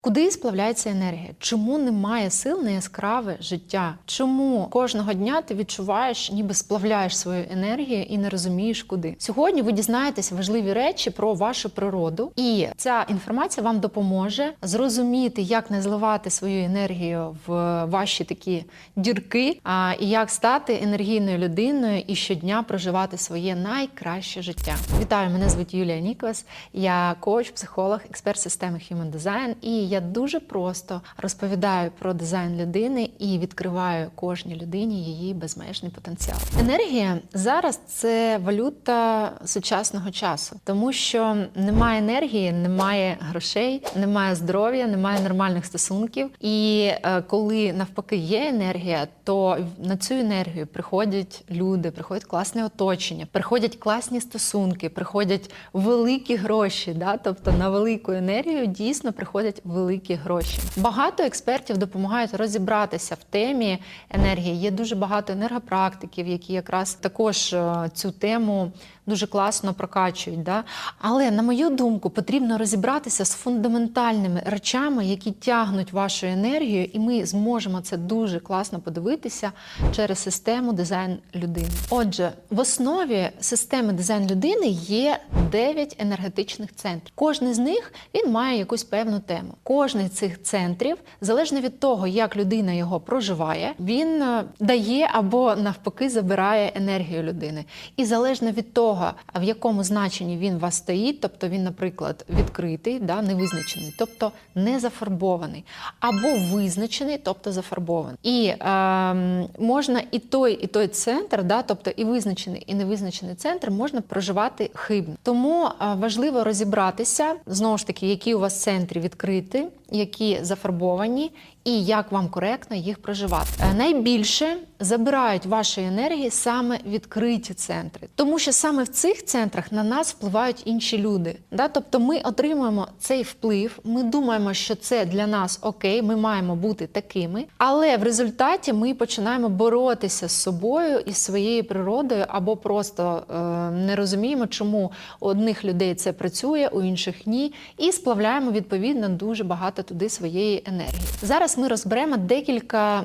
Куди сплавляється енергія? Чому немає сил на яскраве життя? Чому кожного дня ти відчуваєш, ніби сплавляєш свою енергію і не розумієш куди? Сьогодні ви дізнаєтеся важливі речі про вашу природу, і ця інформація вам допоможе зрозуміти, як не зливати свою енергію в ваші такі дірки, а і як стати енергійною людиною і щодня проживати своє найкраще життя. Вітаю, мене звуть Юлія Ніколас. Я коуч, психолог, експерт системи Human Design, і я дуже просто розповідаю про дизайн людини і відкриваю кожній людині її безмежний потенціал. Енергія зараз це валюта сучасного часу, тому що немає енергії, немає грошей, немає здоров'я, немає нормальних стосунків. І е, коли навпаки є енергія, то на цю енергію приходять люди, приходять класне оточення, приходять класні стосунки, приходять великі гроші. Да? Тобто на велику енергію дійсно приходять великі гроші. Багато експертів допомагають розібратися в темі енергії. Є дуже багато енергопрактиків, які якраз також е, цю тему дуже класно прокачують. Да? Але на мою думку, потрібно розібратися з фундаментальними речами, які тягнуть вашу енергію, і ми зможемо це дуже класно подивитися через систему дизайн людини. Отже, в основі системи дизайн людини є 9 енергетичних центрів. Кожний з них він має якусь певну тему. Кожний з цих центрів, залежно від того, як людина його проживає, він е, дає або навпаки забирає енергію людини. І залежно від того, в якому значенні він у вас стоїть, тобто він, наприклад, відкритий, да, невизначений, тобто не зафарбований, або визначений, тобто зафарбований. І е, можна і той, і той центр, да, тобто і визначений, і невизначений центр можна проживати хибно. Тому е, важливо розібратися знову ж таки, які у вас центри відкриті, які зафарбовані, і як вам коректно їх проживати. Е, Найбільше забирають вашої енергії саме відкриті центри, тому що саме в цих центрах на нас впливають інші люди. Да? Тобто ми отримуємо цей вплив, ми думаємо, що це для нас окей, ми маємо бути такими, але в результаті ми починаємо боротися з собою і своєю природою, або просто е, не розуміємо, чому у одних людей це працює, у інших ні, і сплавляємо відповідно дуже багато туди своєї енергії. Зараз ми розберемо декілька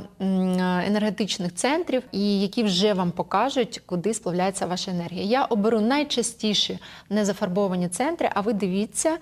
енергетичних центрів, і які вже вам покажуть, куди сплавляється ваша енергія. Я оберу найчастіші незафарбовані центри, а ви дивіться,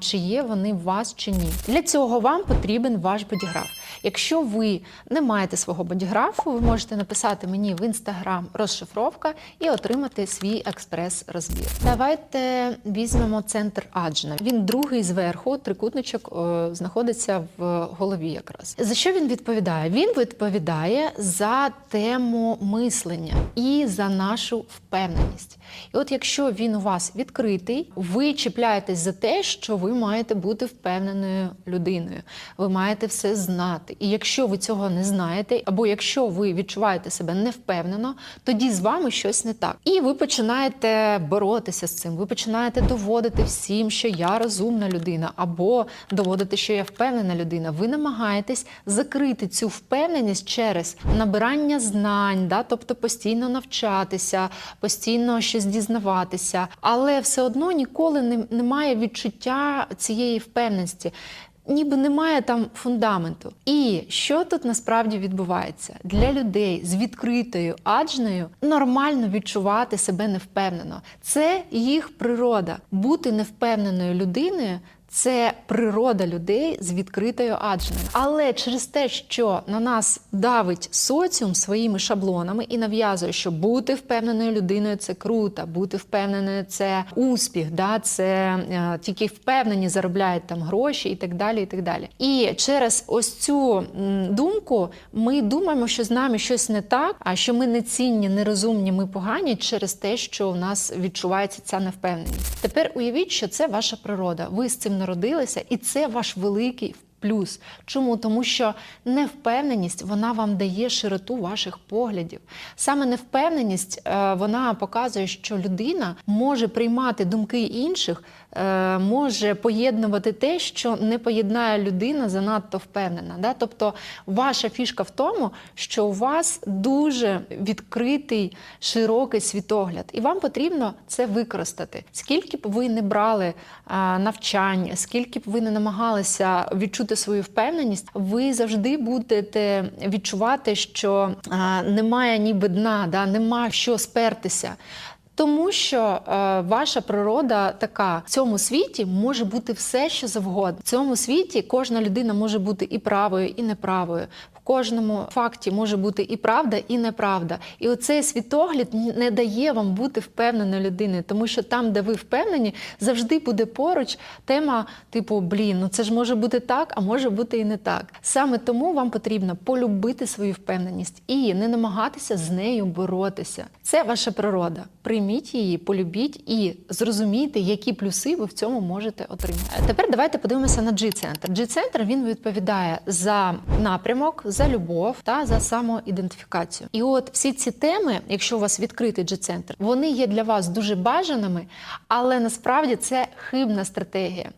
чи є вони в вас чи ні. Для цього вам потрібен ваш бодіграф. Якщо ви не маєте свого бодіграфу, ви можете написати мені в інстаграм розшифровка і отримати свій експрес-розбір. Давайте візьмемо центр Аджна. Він другий зверху, трикутничок е, знаходиться в голові якраз. За що він відповідає? Він відповідає за тему мислення і за нашу впевненість. І от якщо він у вас відкритий, ви чіпляєтесь за те, що ви маєте бути впевненою людиною. Ви маєте все знати. І якщо ви цього не знаєте, або якщо ви відчуваєте себе невпевнено, тоді з вами щось не так. І ви починаєте боротися з цим. Ви починаєте доводити всім, що я розумна людина, або доводити, що я впевнена людина. Ви намагаєтесь закрити цю впевненість через набирання знань, да? тобто постійно навчатися, постійно щось дізнаватися, але все одно ніколи не, немає відчуття цієї впевненості. Ніби немає там фундаменту. І що тут насправді відбувається для людей з відкритою аджною нормально відчувати себе невпевнено. Це їх природа. Бути невпевненою людиною. Це природа людей з відкритою аджною. Але через те, що на нас давить соціум своїми шаблонами і нав'язує, що бути впевненою людиною це круто, бути впевненою це успіх, да, це е, тільки впевнені заробляють там гроші і так далі. І так далі. І через ось цю думку ми думаємо, що з нами щось не так, а що ми не цінні, нерозумні, ми погані через те, що у нас відчувається ця невпевненість. Тепер уявіть, що це ваша природа. Ви з цим народилися, і це ваш великий плюс. Чому? Тому що невпевненість вона вам дає широту ваших поглядів. Саме невпевненість е, вона показує, що людина може приймати думки інших, може поєднувати те, що не поєднає людина занадто впевнена. Да? Тобто ваша фішка в тому, що у вас дуже відкритий, широкий світогляд, і вам потрібно це використати. Скільки б ви не брали а, навчань, скільки б ви не намагалися відчути свою впевненість, ви завжди будете відчувати, що немає ніби дна, да, нема що спертися. Тому що е, ваша природа така в цьому світі може бути все, що завгодно. В цьому світі кожна людина може бути і правою, і неправою. Кожному факті може бути і правда, і неправда. І оцей світогляд не дає вам бути впевненою людиною, тому що там, де ви впевнені, завжди буде поруч тема, типу, блін, ну це ж може бути так, а може бути і не так. Саме тому вам потрібно полюбити свою впевненість і не намагатися з нею боротися. Це ваша природа. Прийміть її, полюбіть і зрозумійте, які плюси ви в цьому можете отримати. Тепер давайте подивимося на G-центр. G-центр він відповідає за напрямок, за любов та за самоідентифікацію. І от всі ці теми, якщо у вас відкритий G-центр, вони є для вас дуже бажаними, але насправді це хибна стратегія.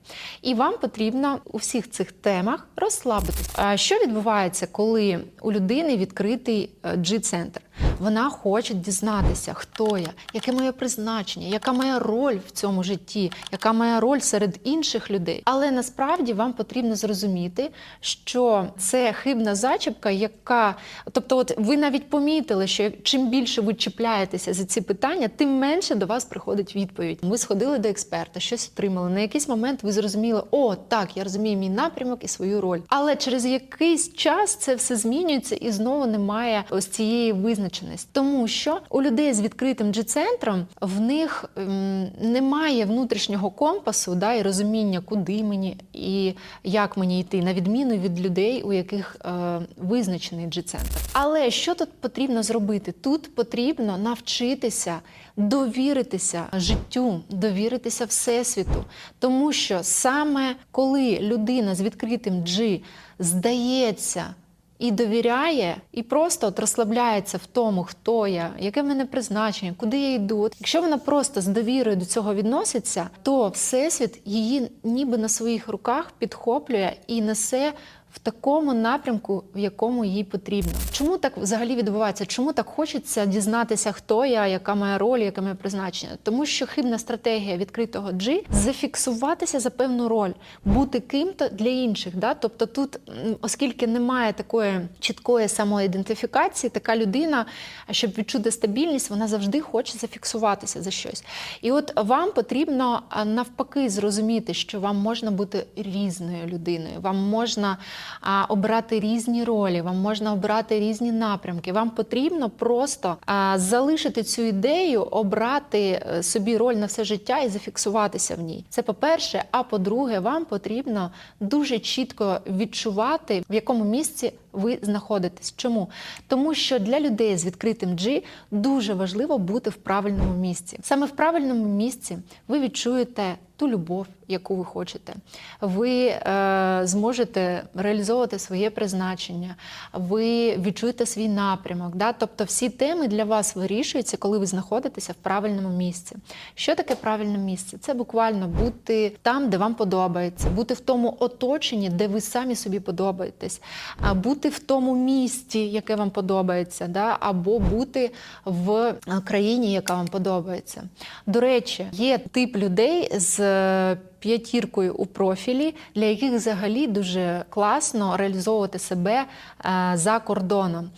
І вам потрібно у всіх цих темах розслабитись. Що відбувається, коли у людини відкритий е, G-центр? Вона хоче дізнатися, хто я, яке моє призначення, яка моя роль в цьому житті, яка моя роль серед інших людей. Але насправді вам потрібно зрозуміти, що це хибна зачіпка, яка, тобто, от ви навіть помітили, що чим більше ви чіпляєтеся за ці питання, тим менше до вас приходить відповідь. Ви сходили до експерта, щось отримали. На якийсь момент ви зрозуміли, о, так, я розумію мій напрямок і свою роль. Але через якийсь час це все змінюється і знову немає ось цієї визначеності, тому що у людей з відкритим G-центром в них ем, немає внутрішнього компасу да, і розуміння, куди мені і як мені йти, на відміну від людей, у яких е, визначений G-центр. Але що тут потрібно зробити? Тут потрібно навчитися довіритися життю, довіритися всесвіту, тому що саме коли людина з відкритим G здається і довіряє, і просто от розслабляється в тому, хто я, яке в мене призначення, куди я йду. От Якщо вона просто з довірою до цього відноситься, то всесвіт її ніби на своїх руках підхоплює і несе. В такому напрямку, в якому їй потрібно. Чому так взагалі відбувається? Чому так хочеться дізнатися, хто я, яка моя роль, яке моє призначення? Тому що хибна стратегія відкритого G зафіксуватися за певну роль, бути ким-то для інших. Да? Тобто, тут, оскільки немає такої чіткої самоідентифікації, така людина, щоб відчути стабільність, вона завжди хоче зафіксуватися за щось. І от вам потрібно навпаки зрозуміти, що вам можна бути різною людиною, вам можна а, обрати різні ролі, вам можна обрати різні напрямки. Вам потрібно просто а, залишити цю ідею, обрати е, собі роль на все життя і зафіксуватися в ній. Це по-перше. А по-друге, вам потрібно дуже чітко відчувати, в якому місці ви знаходитесь. Чому? Тому що для людей з відкритим G дуже важливо бути в правильному місці. Саме в правильному місці ви відчуєте ту любов, яку ви хочете. Ви е, зможете реалізовувати своє призначення, ви відчуєте свій напрямок. Да? Тобто всі теми для вас вирішуються, коли ви знаходитеся в правильному місці. Що таке правильне місце? Це буквально бути там, де вам подобається, бути в тому оточенні, де ви самі собі подобаєтесь, а бути в тому місті, яке вам подобається, да? або бути в е, країні, яка вам подобається. До речі, є тип людей з е, п'ятіркою у профілі, для яких взагалі дуже класно реалізовувати себе е, за кордоном.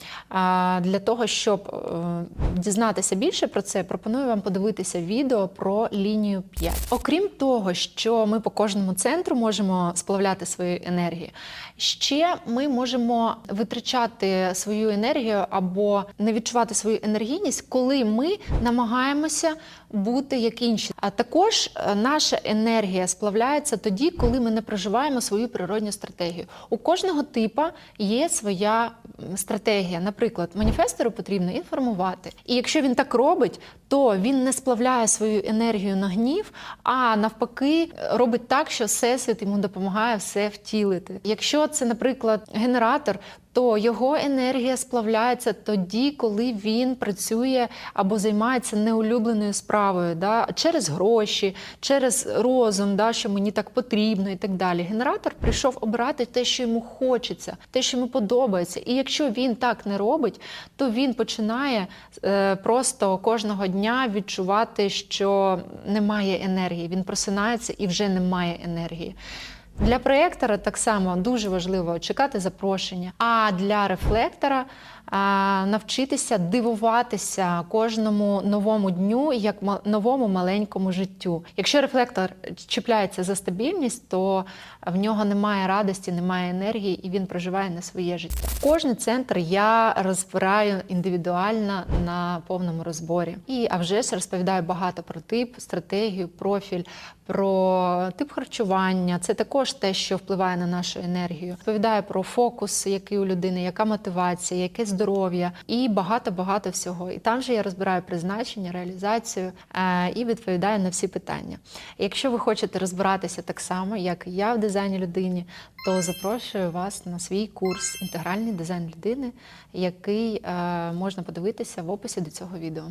Для того, щоб е, дізнатися більше про це, пропоную вам подивитися відео про лінію 5. Окрім того, що ми по кожному центру можемо сплавляти свою енергію, ще ми можемо витрачати свою енергію або не відчувати свою енергійність, коли ми намагаємося бути як інші. А також е, наша енергія сплавляється тоді, коли ми не проживаємо свою природню стратегію. У кожного типа є своя стратегія. Наприклад, маніфестору потрібно інформувати. І якщо він так робить, то він не сплавляє свою енергію на гнів, а навпаки робить так, що всесвіт йому допомагає все втілити. Якщо це, наприклад, генератор, то його енергія сплавляється тоді, коли він працює або займається неулюбленою справою, да, через гроші, через розум, да, що мені так потрібно і так далі. Генератор прийшов обирати те, що йому хочеться, те, що йому подобається. І якщо він так не робить, то він починає е, просто кожного дня відчувати, що немає енергії. Він просинається і вже немає енергії. Для проєктора так само дуже важливо чекати запрошення. А для рефлектора навчитися дивуватися кожному новому дню як новому маленькому життю. Якщо рефлектор чіпляється за стабільність, то в нього немає радості, немає енергії, і він проживає не своє життя. Кожний центр я розбираю індивідуально на повному розборі. І а вже ж розповідаю багато про тип, стратегію, профіль, про тип харчування. Це також те, що впливає на нашу енергію. Розповідаю про фокус, який у людини, яка мотивація, яке здоров'я і багато багато всього. І там же я розбираю призначення, реалізацію е, і відповідаю на всі питання. Якщо ви хочете розбиратися так само, як і я в дизайні людині, то запрошую вас на свій курс інтегральний дизайн людини, який е, можна подивитися в описі до цього відео.